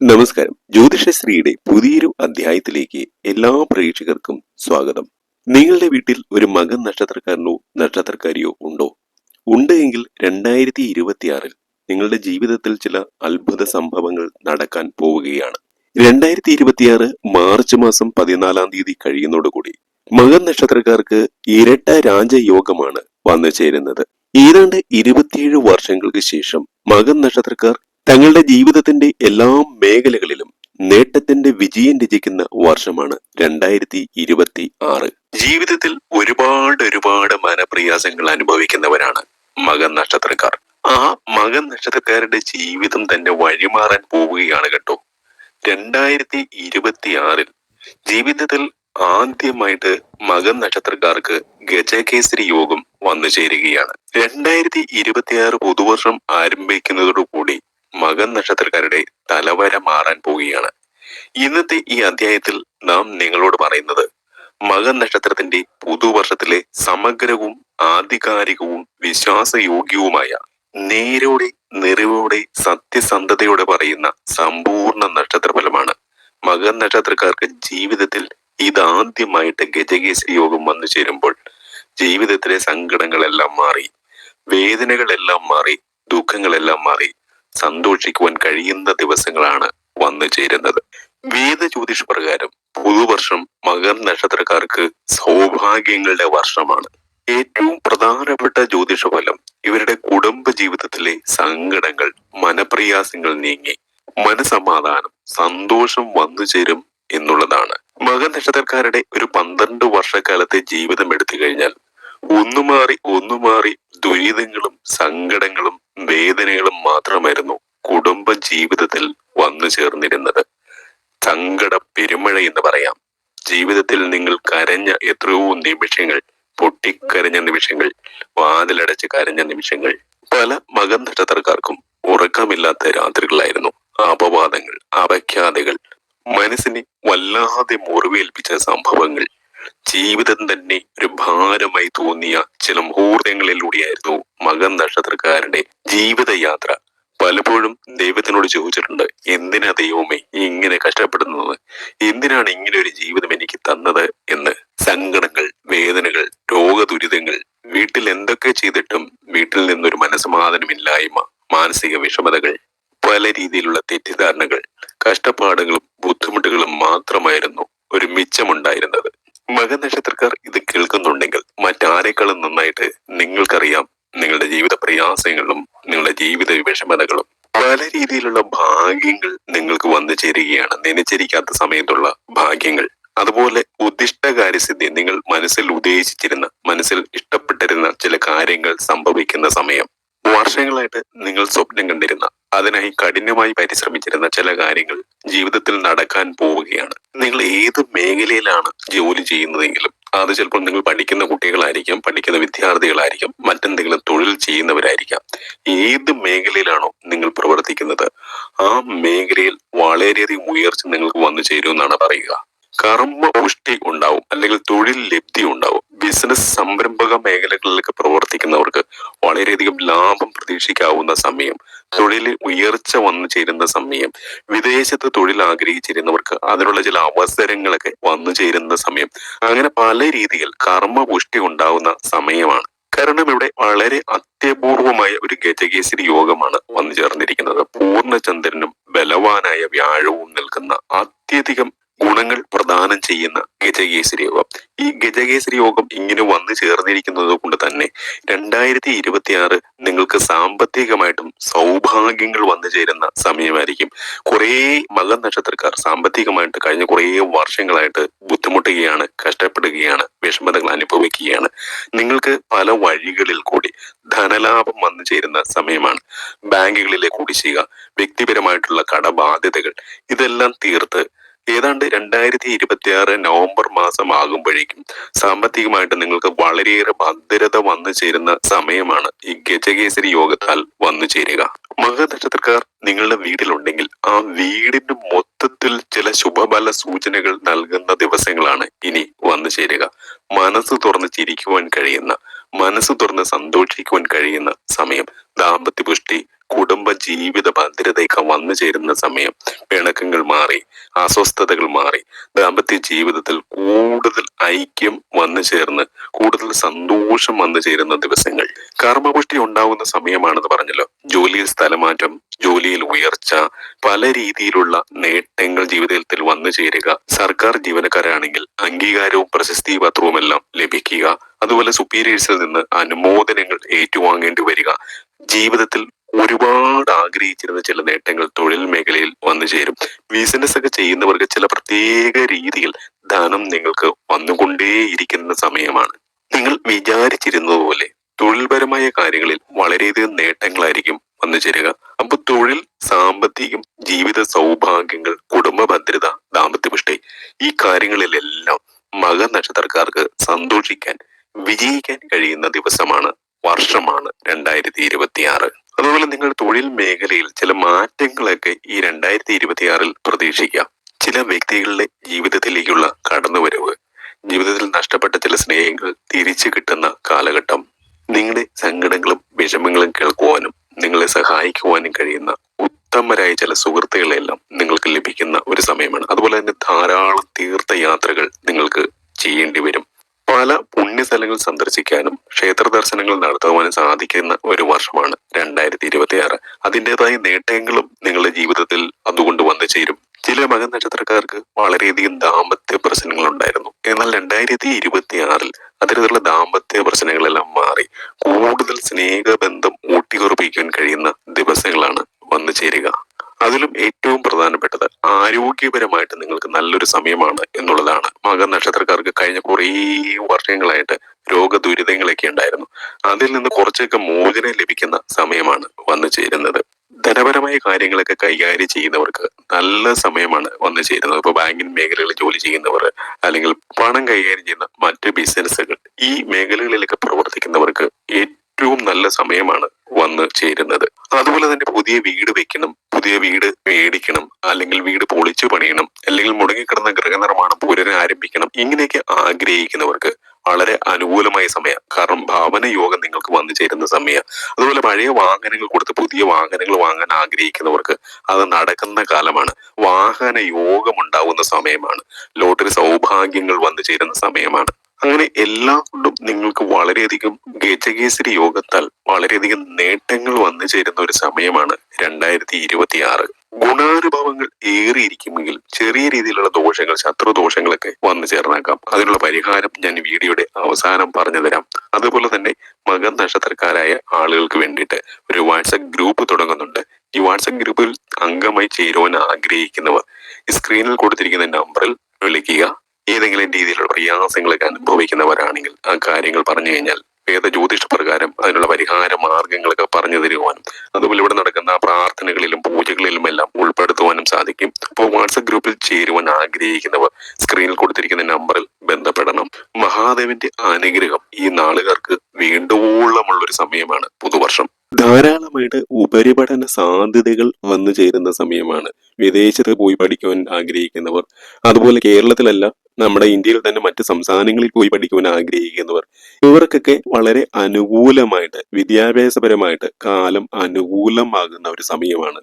നമസ്കാരം. ജ്യോതിഷശ്രീയുടെ പുതിയൊരു അധ്യായത്തിലേക്ക് എല്ലാ പ്രേക്ഷകർക്കും സ്വാഗതം. നിങ്ങളുടെ വീട്ടിൽ ഒരു മകൻ നക്ഷത്രക്കാരനോ നക്ഷത്രക്കാരിയോ ഉണ്ടോ? ഉണ്ട് എങ്കിൽ രണ്ടായിരത്തി ഇരുപത്തിയാറിൽ നിങ്ങളുടെ ജീവിതത്തിൽ ചില അത്ഭുത സംഭവങ്ങൾ നടക്കാൻ പോവുകയാണ്. രണ്ടായിരത്തി ഇരുപത്തിയാറ് മാർച്ച് മാസം പതിനാലാം തീയതി കഴിയുന്നതോടുകൂടി മകൻ നക്ഷത്രക്കാർക്ക് ഇരട്ട രാജയോഗമാണ് വന്നു ചേരുന്നത്. ഏതാണ്ട് ഇരുപത്തിയേഴ് വർഷങ്ങൾക്ക് ശേഷം മകൻ നക്ഷത്രക്കാർ തങ്ങളുടെ ജീവിതത്തിന്റെ എല്ലാ മേഖലകളിലും നേട്ടത്തിന്റെ വിജയം രചിക്കുന്ന വർഷമാണ് രണ്ടായിരത്തി ഇരുപത്തി ആറ് ജീവിതത്തിൽ ഒരുപാട് ഒരുപാട് മനപ്രയാസങ്ങൾ അനുഭവിക്കുന്നവരാണ് മകൻ നക്ഷത്രക്കാർ. ആ മകൻ നക്ഷത്രക്കാരുടെ ജീവിതം തന്നെ വഴിമാറാൻ പോവുകയാണ് കേട്ടോ. രണ്ടായിരത്തി ഇരുപത്തി ആറിൽ ജീവിതത്തിൽ ആദ്യമായിട്ട് മകൻ നക്ഷത്രക്കാർക്ക് ഗജകേസരി യോഗം വന്നു ചേരുകയാണ്. രണ്ടായിരത്തി ഇരുപത്തിയാറ് പുതുവർഷം ആരംഭിക്കുന്നതോടുകൂടി മകൻ നക്ഷത്രക്കാരുടെ തലവര മാറാൻ പോവുകയാണ്. ഇന്നത്തെ ഈ അധ്യായത്തിൽ നാം നിങ്ങളോട് പറയുന്നത് മകൻ നക്ഷത്രത്തിന്റെ പുതുവർഷത്തിലെ സമഗ്രവും ആധികാരികവും വിശ്വാസയോഗ്യവുമായ നേരോടെ നിറവോടെ സത്യസന്ധതയോടെ പറയുന്ന സമ്പൂർണ നക്ഷത്രഫലമാണ്. മകൻ നക്ഷത്രക്കാർക്ക് ജീവിതത്തിൽ ഇതാദ്യമായിട്ട് ഗജകേസരി യോഗം വന്നു ചേരുമ്പോൾ ജീവിതത്തിലെ സങ്കടങ്ങളെല്ലാം മാറി വേദനകളെല്ലാം മാറി ദുഃഖങ്ങളെല്ലാം മാറി സന്തോഷിക്കുവാൻ കഴിയുന്ന ദിവസങ്ങളാണ് വന്നു ചേരുന്നത്. വേദ ജ്യോതിഷ പ്രകാരം പുതുവർഷം മകർ നക്ഷത്രക്കാർക്ക് സൗഭാഗ്യങ്ങളുടെ വർഷമാണ്. ഏറ്റവും പ്രധാനപ്പെട്ട ജ്യോതിഷ ഫലം ഇവരുടെ കുടുംബ ജീവിതത്തിലെ സങ്കടങ്ങൾ മനപ്രയാസങ്ങൾ നീങ്ങി. മനസമാധാനം സന്തോഷം വന്നു ചേരും എന്നുള്ളതാണ്. മകൻ നക്ഷത്രക്കാരുടെ ഒരു പന്ത്രണ്ട് വർഷക്കാലത്തെ ജീവിതം എടുത്തു കഴിഞ്ഞാൽ ഒന്നു മാറി ഒന്നു മാറി ദുരിതങ്ങളും സങ്കടങ്ങളും വേദനകളും മാത്രമായിരുന്നു കുടുംബ ജീവിതത്തിൽ വന്നു ചേർന്നിരുന്നത്. സങ്കട പെരുമഴ എന്ന് പറയാം. ജീവിതത്തിൽ നിങ്ങൾ കരഞ്ഞ എത്രയോ നിമിഷങ്ങൾ പൊട്ടിക്കരഞ്ഞ നിമിഷങ്ങൾ വാതിലടച്ച് കരഞ്ഞ നിമിഷങ്ങൾ പല മകൻ നക്ഷത്രക്കാർക്കും ഉറക്കമില്ലാത്ത രാത്രികളായിരുന്നു. അപവാദങ്ങൾ അപഖ്യാതകൾ മനസ്സിനെ വല്ലാതെ മുറിവേൽപ്പിച്ച സംഭവങ്ങൾ ജീവിതം തന്നെ ഒരു ഭാരമായി തോന്നിയ ചില മുഹൂർത്തങ്ങളിലൂടെയായിരുന്നു മകൻ നക്ഷത്രക്കാരുടെ ജീവിതയാത്ര. പലപ്പോഴും ദൈവത്തിനോട് ചോദിച്ചിട്ടുണ്ട് എന്തിനാ ദൈവമേ ഇങ്ങനെ കഷ്ടപ്പെടുന്നത്? എന്തിനാണ് ഇങ്ങനെ ഒരു ജീവിതം എനിക്ക് തന്നത് എന്ന്? സങ്കടങ്ങൾ വേദനകൾ രോഗദുരിതങ്ങൾ വീട്ടിൽ എന്തൊക്കെ ചെയ്തിട്ടും വീട്ടിൽ നിന്നൊരു മനസ്സമാധാനമില്ലായ്മ മാനസിക വിഷമതകൾ പല രീതിയിലുള്ള തെറ്റിദ്ധാരണകൾ കഷ്ടപ്പാടുകളും ബുദ്ധിമുട്ടുകളും മാത്രമായിരുന്നു ഒരു മിച്ചമുണ്ടായിരുന്നത്. മകൻ നക്ഷത്രക്കാർ ഇത് കേൾക്കുന്നുണ്ടെങ്കിൽ മറ്റാരെക്കാളും നന്നായിട്ട് നിങ്ങൾക്കറിയാം. നിങ്ങളുടെ ജീവിത പ്രയാസങ്ങളും നിങ്ങളുടെ ജീവിത വിഷമതകളും പല രീതിയിലുള്ള ഭാഗ്യങ്ങൾ നിങ്ങൾക്ക് വന്നു ചേരുകയാണ്. നനച്ചിരിക്കാത്ത സമയത്തുള്ള ഭാഗ്യങ്ങൾ. അതുപോലെ ഉദ്ദിഷ്ടകാര്യസിദ്ധി നിങ്ങൾ മനസ്സിൽ ഉദ്ദേശിച്ചിരുന്ന മനസ്സിൽ ഇഷ്ടപ്പെട്ടിരുന്ന ചില കാര്യങ്ങൾ സംഭവിക്കുന്ന സമയം. വർഷങ്ങളായിട്ട് നിങ്ങൾ സ്വപ്നം കണ്ടിരുന്ന അതിനായി കഠിനമായി പരിശ്രമിച്ചിരുന്ന ചില കാര്യങ്ങൾ ജീവിതത്തിൽ നടക്കാൻ പോവുകയാണ്. നിങ്ങൾ ഏത് മേഖലയിലാണ് ജോലി ചെയ്യുന്നതെങ്കിലും അത് ചിലപ്പോൾ നിങ്ങൾ പഠിക്കുന്ന കുട്ടികളായിരിക്കാം പഠിക്കുന്ന വിദ്യാർത്ഥികളായിരിക്കാം മറ്റെന്തെങ്കിലും തൊഴിൽ ചെയ്യുന്നവരായിരിക്കാം. ഏത് മേഖലയിലാണോ നിങ്ങൾ പ്രവർത്തിക്കുന്നത് ആ മേഖലയിൽ വളരെയധികം ഉയർച്ച നിങ്ങൾക്ക് വന്നു ചേരുമെന്നാണ് പറയുക. കർമ്മ പുഷ്ടി ഉണ്ടാവും അല്ലെങ്കിൽ തൊഴിൽ ലബ്ധി ഉണ്ടാവും. ബിസിനസ് സംരംഭക മേഖലകളിലൊക്കെ പ്രവർത്തിക്കുന്നവർക്ക് വളരെയധികം ലാഭം പ്രതീക്ഷിക്കാവുന്ന സമയം തൊഴിൽ ഉയർച്ച വന്നു ചേരുന്ന സമയം വിദേശത്ത് തൊഴിൽ ആഗ്രഹിച്ചിരുന്നവർക്ക് അതിനുള്ള ചില അവസരങ്ങളൊക്കെ വന്നു ചേരുന്ന സമയം. അങ്ങനെ പല രീതിയിൽ കർമ്മ പുഷ്ടി ഉണ്ടാവുന്ന സമയമാണ്. കാരണം ഇവിടെ വളരെ അത്യപൂർവമായ ഒരു ഗജകേസരി യോഗമാണ് വന്നു ചേർന്നിരിക്കുന്നത്. പൂർണചന്ദ്രനും ബലവാനായ വ്യാഴവും നിൽക്കുന്ന അത്യധികം ഗുണങ്ങൾ പ്രദാനം ചെയ്യുന്ന ഗജകേസരി യോഗം. ഈ ഗജകേസരി യോഗം ഇങ്ങനെ വന്നു ചേർന്നിരിക്കുന്നത് കൊണ്ട് തന്നെ രണ്ടായിരത്തി ഇരുപത്തി ആറ് നിങ്ങൾക്ക് സാമ്പത്തികമായിട്ടും സൗഭാഗ്യങ്ങൾ വന്നു ചേരുന്ന സമയമായിരിക്കും. കുറേ മകൻ നക്ഷത്രക്കാർ സാമ്പത്തികമായിട്ട് കഴിഞ്ഞ കുറേ വർഷങ്ങളായിട്ട് ബുദ്ധിമുട്ടുകയാണ് കഷ്ടപ്പെടുകയാണ് വിഷമതകൾ അനുഭവിക്കുകയാണ്. നിങ്ങൾക്ക് പല വഴികളിൽ കൂടി ധനലാഭം വന്നു ചേരുന്ന സമയമാണ്. ബാങ്കുകളിലെ കുടിശ്ശിക വ്യക്തിപരമായിട്ടുള്ള കടബാധ്യതകൾ ഇതെല്ലാം തീർത്ത് ഏതാണ്ട് രണ്ടായിരത്തി ഇരുപത്തി ആറ് നവംബർ മാസം ആകുമ്പോഴേക്കും സാമ്പത്തികമായിട്ട് നിങ്ങൾക്ക് വളരെയേറെ ഭദ്രത വന്നു ചേരുന്ന സമയമാണ് ഈ ഗജകേസരി യോഗത്താൽ വന്നു ചേരുക. മകനക്ഷത്രക്കാർ നിങ്ങളുടെ വീട്ടിലുണ്ടെങ്കിൽ ആ വീടിന്റെ മൊത്തത്തിൽ ചില ശുഭഫല സൂചനകൾ നൽകുന്ന ദിവസങ്ങളാണ് ഇനി വന്നു ചേരുക. മനസ്സ് തുറന്ന് ചിരിക്കുവാൻ കഴിയുന്ന മനസ്സ് തുറന്ന് സന്തോഷിക്കുവാൻ കഴിയുന്ന സമയം. ദാമ്പത്യ പുഷ്ടി കുടുംബ ജീവിത ഭദ്രതയൊക്കെ വന്നു ചേരുന്ന സമയം. പിണക്കങ്ങൾ മാറി അസ്വസ്ഥതകൾ മാറി. ദാമ്പത്യ ജീവിതത്തിൽ കൂടുതൽ ഐക്യം വന്നു ചേർന്ന് കൂടുതൽ സന്തോഷം വന്നു ചേരുന്ന ദിവസങ്ങൾ. കർമ്മപുഷ്ടി ഉണ്ടാവുന്ന സമയമാണെന്ന് പറഞ്ഞല്ലോ. ജോലിയിൽ സ്ഥലമാറ്റം ജോലിയിൽ ഉയർച്ച പല രീതിയിലുള്ള നേട്ടങ്ങൾ ജീവിതത്തിൽ വന്നു ചേരുക. സർക്കാർ ജീവനക്കാരാണെങ്കിൽ അംഗീകാരവും പ്രശസ്തി പത്രവും എല്ലാം ലഭിക്കുക. അതുപോലെ സുപ്പീരിയേഴ്സിൽ നിന്ന് അനുമോദനങ്ങൾ ഏറ്റുവാങ്ങേണ്ടി വരിക. ജീവിതത്തിൽ ഒരുപാട് ആഗ്രഹിച്ചിരുന്ന ചില നേട്ടങ്ങൾ തൊഴിൽ മേഖലയിൽ വന്നു ചേരും. ബിസിനസ് ഒക്കെ ചെയ്യുന്നവർക്ക് ചില പ്രത്യേക രീതിയിൽ ധനം നിങ്ങൾക്ക് വന്നുകൊണ്ടേയിരിക്കുന്ന സമയമാണ്. നിങ്ങൾ വിചാരിച്ചിരുന്നതുപോലെ തൊഴിൽപരമായ കാര്യങ്ങളിൽ വളരെയധികം നേട്ടങ്ങളായിരിക്കും വന്നു ചേരുക. അപ്പൊ തൊഴിൽ സാമ്പത്തികം ജീവിത സൗഭാഗ്യങ്ങൾ കുടുംബ ഭദ്രത ദാമ്പത്യപുഷ്ടി ഈ കാര്യങ്ങളിലെല്ലാം മക നക്ഷത്രക്കാർക്ക് സന്തോഷിക്കാൻ വിജയിക്കാൻ കഴിയുന്ന ദിവസമാണ് വർഷമാണ് രണ്ടായിരത്തി ഇരുപത്തി അതുപോലെ നിങ്ങൾ തൊഴിൽ മേഖലയിൽ ചില മാറ്റങ്ങളൊക്കെ ഈ രണ്ടായിരത്തി ഇരുപത്തിയാറിൽ പ്രതീക്ഷിക്കാം. ചില വ്യക്തികളുടെ ജീവിതത്തിലേക്കുള്ള കടന്നുവരവ് ജീവിതത്തിൽ നഷ്ടപ്പെട്ട ചില സ്നേഹങ്ങൾ തിരിച്ചു കിട്ടുന്ന കാലഘട്ടം നിങ്ങളുടെ സങ്കടങ്ങളും വിഷമങ്ങളും കേൾക്കുവാനും നിങ്ങളെ സഹായിക്കുവാനും കഴിയുന്ന ഉത്തമരായ ചില സുഹൃത്തുക്കളെല്ലാം നിങ്ങൾക്ക് ലഭിക്കുന്ന ഒരു സമയമാണ്. അതുപോലെ തന്നെ ധാരാളം തീർത്ഥയാത്രകൾ നിങ്ങൾക്ക് ചെയ്യേണ്ടി വരും. പല പുണ്യസ്ഥലങ്ങൾ സന്ദർശിക്കാനും ക്ഷേത്ര ദർശനങ്ങൾ നടത്തുവാനും സാധിക്കുന്ന ഒരു വർഷമാണ് രണ്ടായിരത്തി ഇരുപത്തി ആറ് അതിന്റെതായ നേട്ടങ്ങളും നിങ്ങളുടെ ജീവിതത്തിൽ അതുകൊണ്ട് വന്നു ചേരും. ചില മകൻ നക്ഷത്രക്കാർക്ക് വളരെയധികം ദാമ്പത്യ പ്രശ്നങ്ങൾ ഉണ്ടായിരുന്നു എന്നാൽ രണ്ടായിരത്തി ഇരുപത്തി ആറിൽ അത്തരത്തിലുള്ള ദാമ്പത്യ പ്രശ്നങ്ങളെല്ലാം മാറി. കൂടുതൽ സ്നേഹബന്ധം ഊട്ടിയുറപ്പിക്കാൻ കഴിയുന്ന ദിവസങ്ങളാണ് വന്നു ചേരുക. അതിലും ഏറ്റവും പ്രധാനപ്പെട്ടത് ആരോഗ്യപരമായിട്ട് നിങ്ങൾക്ക് നല്ലൊരു സമയമാണ് എന്നുള്ളതാണ്. മകൻ നക്ഷത്രക്കാർക്ക് കഴിഞ്ഞ കുറേ വർഷങ്ങളായിട്ട് രോഗദുരിതങ്ങളൊക്കെ ഉണ്ടായിരുന്നു. അതിൽ നിന്ന് കുറച്ചൊക്കെ മോചനം ലഭിക്കുന്ന സമയമാണ് വന്നു ചേരുന്നത്. ധനപരമായ കാര്യങ്ങളൊക്കെ കൈകാര്യം ചെയ്യുന്നവർക്ക് നല്ല സമയമാണ് വന്നു ചേരുന്നത്. ഇപ്പൊ ബാങ്കിങ് മേഖലകളിൽ ജോലി ചെയ്യുന്നവർ അല്ലെങ്കിൽ പണം കൈകാര്യം ചെയ്യുന്ന മറ്റ് ബിസിനസ്സുകൾ ഈ മേഖലകളിലൊക്കെ പ്രവർത്തിക്കുന്നവർക്ക് ഏറ്റവും നല്ല സമയമാണ് വന്ന് ചേരുന്നത്. അതുപോലെ തന്നെ പുതിയ വീട് വെക്കണം പുതിയ വീട് മേടിക്കണം അല്ലെങ്കിൽ വീട് പൊളിച്ചു പണിയണം അല്ലെങ്കിൽ മുടങ്ങിക്കിടന്ന ഗൃഹനിർമ്മാണം പുനരാരംഭിക്കണം ഇങ്ങനെയൊക്കെ ആഗ്രഹിക്കുന്നവർക്ക് വളരെ അനുകൂലമായ സമയം. കാരണം ഭാവന യോഗം നിങ്ങൾക്ക് വന്നു ചേരുന്ന സമയം. അതുപോലെ പഴയ വാഹനങ്ങൾ കൊടുത്ത് പുതിയ വാഹനങ്ങൾ വാങ്ങാൻ ആഗ്രഹിക്കുന്നവർക്ക് അത് നടക്കുന്ന കാലമാണ്. വാഹന യോഗം ഉണ്ടാവുന്ന സമയമാണ്. ലോട്ടറി സൗഭാഗ്യങ്ങൾ വന്നു ചേരുന്ന സമയമാണ്. അങ്ങനെ എല്ലാം കൊണ്ടും നിങ്ങൾക്ക് വളരെയധികം ഗജകേസരി യോഗത്താൽ വളരെയധികം നേട്ടങ്ങൾ വന്നു ചേരുന്ന ഒരു സമയമാണ് രണ്ടായിരത്തി ഇരുപത്തി ആറ് ഗുണാനുഭവങ്ങൾ ഏറിയിരിക്കുമെങ്കിൽ ചെറിയ രീതിയിലുള്ള ദോഷങ്ങൾ ശത്രുദോഷങ്ങളൊക്കെ വന്നു ചേർന്നേക്കാം. അതിനുള്ള പരിഹാരം ഞാൻ വീഡിയോയുടെ അവസാനം പറഞ്ഞു തരാം. അതുപോലെ തന്നെ മകൻ നക്ഷത്രക്കാരായ ആളുകൾക്ക് വേണ്ടിയിട്ട് ഒരു വാട്സപ്പ് ഗ്രൂപ്പ് തുടങ്ങുന്നുണ്ട്. ഈ വാട്സപ്പ് ഗ്രൂപ്പിൽ അംഗമായി ചേരുവാൻ ആഗ്രഹിക്കുന്നവർ സ്ക്രീനിൽ കൊടുത്തിരിക്കുന്ന നമ്പറിൽ വിളിക്കുക. ഏതെങ്കിലും രീതിയിലുള്ള പ്രയാസങ്ങളൊക്കെ അനുഭവിക്കുന്നവരാണെങ്കിൽ ആ കാര്യങ്ങൾ പറഞ്ഞു കഴിഞ്ഞാൽ വേദ ജ്യോതിഷ പ്രകാരം അതിനുള്ള പരിഹാര മാർഗങ്ങളൊക്കെ പറഞ്ഞു തരുവാനും അതുപോലെ ഇവിടെ നടക്കുന്ന പ്രാർത്ഥനകളിലും പൂജകളിലും എല്ലാം ഉൾപ്പെടുത്തുവാനും സാധിക്കും. അപ്പോൾ വാട്സപ്പ് ഗ്രൂപ്പിൽ ചേരുവാൻ ആഗ്രഹിക്കുന്നവർ സ്ക്രീനിൽ കൊടുത്തിരിക്കുന്ന നമ്പറിൽ ബന്ധപ്പെടണം. മഹാദേവന്റെ അനുഗ്രഹം ഈ നാളുകാർക്ക് വീണ്ടുവോളമുള്ള ഒരു സമയമാണ്. പുതുവർഷം ധാരാളമായിട്ട് ഉപരിപഠന സാധ്യതകൾ വന്നു ചേരുന്ന സമയമാണ്. വിദേശത്ത് പോയി പഠിക്കുവാൻ ആഗ്രഹിക്കുന്നവർ അതുപോലെ കേരളത്തിലല്ല നമ്മുടെ ഇന്ത്യയിൽ തന്നെ മറ്റ് സംസ്ഥാനങ്ങളിൽ പോയി പഠിക്കുവാൻ ആഗ്രഹിക്കുന്നവർ ഇവർക്കൊക്കെ വളരെ അനുകൂലമായിട്ട് വിദ്യാഭ്യാസപരമായിട്ട് കാലം അനുകൂലമാകുന്ന ഒരു സമയമാണ്.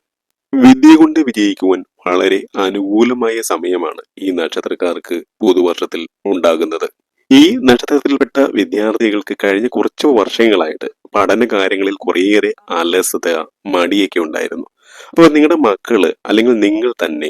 വിദ്യ കൊണ്ട് വിജയിക്കുവാൻ വളരെ അനുകൂലമായ സമയമാണ് ഈ നക്ഷത്രക്കാർക്ക് പുതുവർഷത്തിൽ ഉണ്ടാകുന്നത്. ഈ നക്ഷത്രത്തിൽപ്പെട്ട വിദ്യാർത്ഥികൾക്ക് കഴിഞ്ഞ കുറച്ച് വർഷങ്ങളായിട്ട് പഠന കാര്യങ്ങളിൽ കുറേയേറെ അലസത മടിയൊക്കെ ഉണ്ടായിരുന്നു. അപ്പോൾ നിങ്ങളുടെ മക്കൾ അല്ലെങ്കിൽ നിങ്ങൾ തന്നെ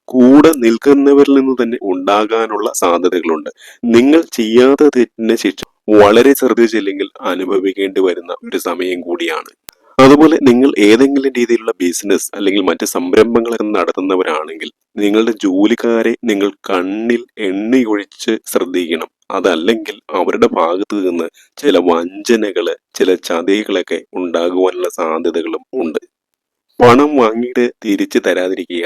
കൂടെ നിൽക്കുന്നവരിൽ നിന്ന് തന്നെ ഉണ്ടാകാനുള്ള സാധ്യതകളുണ്ട്. നിങ്ങൾ ചെയ്യാത്ത തെറ്റിന് ശിക്ഷ വളരെ ശ്രദ്ധിച്ചില്ലെങ്കിൽ അനുഭവിക്കേണ്ടി വരുന്ന ഒരു സമയം കൂടിയാണ്. അതുപോലെ നിങ്ങൾ ഏതെങ്കിലും രീതിയിലുള്ള ബിസിനസ് അല്ലെങ്കിൽ മറ്റ് സംരംഭങ്ങളൊക്കെ നടത്തുന്നവരാണെങ്കിൽ നിങ്ങളുടെ ജോലിക്കാരെ നിങ്ങൾ കണ്ണിൽ എണ്ണയൊഴിച്ച് ശ്രദ്ധിക്കണം. അതല്ലെങ്കിൽ അവരുടെ ഭാഗത്ത് നിന്ന് ചില വഞ്ചനകൾ ചില ചതികളൊക്കെ ഉണ്ടാകുവാനുള്ള സാധ്യതകളും ഉണ്ട്. പണം വാങ്ങിയിട്ട് തിരിച്ചു തരാതിരിക്കുക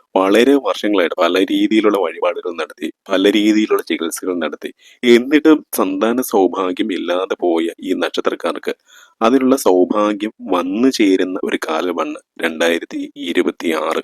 വളരെ വർഷങ്ങളായിട്ട് പല രീതിയിലുള്ള വഴിപാടുകൾ നടത്തി പല രീതിയിലുള്ള ചികിത്സകൾ നടത്തി. എന്നിട്ടും സന്താന സൗഭാഗ്യം ഇല്ലാതെ പോയ ഈ നക്ഷത്രക്കാർക്ക് അതിനുള്ള സൗഭാഗ്യം വന്നു ചേരുന്ന ഒരു കാലമാണ് രണ്ടായിരത്തി ഇരുപത്തി ആറ്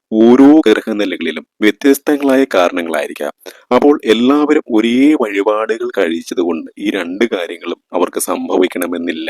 ഓരോ ഗ്രഹനിലകളിലും വ്യത്യസ്തങ്ങളായ കാരണങ്ങളായിരിക്കാം. അപ്പോൾ എല്ലാവരും ഒരേ വഴിപാടുകൾ കഴിച്ചതുകൊണ്ട് ഈ രണ്ട് കാര്യങ്ങളും അവർക്ക് സംഭവിക്കണമെന്നില്ല.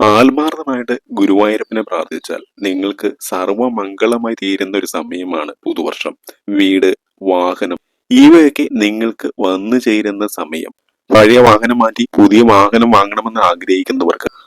ആത്മാർത്ഥമായിട്ട് ഗുരുവായൂരപ്പനെ പ്രാർത്ഥിച്ചാൽ നിങ്ങൾക്ക് സർവമംഗളമായി തീരുന്ന ഒരു സമയമാണ് പുതുവർഷം. വീട് വാഹനം ഇവയൊക്കെ നിങ്ങൾക്ക് വന്നു ചേരുന്ന സമയം. പഴയ വാഹനം മാറ്റി പുതിയ വാഹനം വാങ്ങണമെന്ന് ആഗ്രഹിക്കുന്നവർക്ക്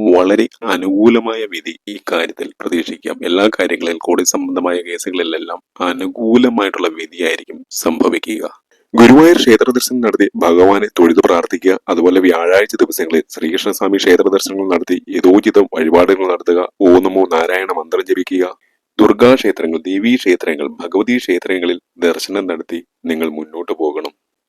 വളരെ അനുകൂലമായ വിധി ഈ കാര്യത്തിൽ പ്രതീക്ഷിക്കാം. എല്ലാ കാര്യങ്ങളിൽ കോടതി സംബന്ധമായ കേസുകളിലെല്ലാം അനുകൂലമായിട്ടുള്ള വിധിയായിരിക്കും സംഭവിക്കുക. ഗുരുവായൂർ ക്ഷേത്ര ദർശനം നടത്തി ഭഗവാനെ തൊഴുതു പ്രാർത്ഥിക്കുക. അതുപോലെ വ്യാഴാഴ്ച ദിവസങ്ങളിൽ ശ്രീകൃഷ്ണസ്വാമി ക്ഷേത്ര ദർശനങ്ങൾ നടത്തി യഥോചിതം വഴിപാടുകൾ നടത്തുക. ഓ നാരായണ മന്ത്രം ജപിക്കുക. ദുർഗാ ക്ഷേത്രങ്ങൾ ദേവീ ക്ഷേത്രങ്ങൾ ഭഗവതി ക്ഷേത്രങ്ങളിൽ ദർശനം നടത്തി നിങ്ങൾ മുന്നോട്ട് പോകണം.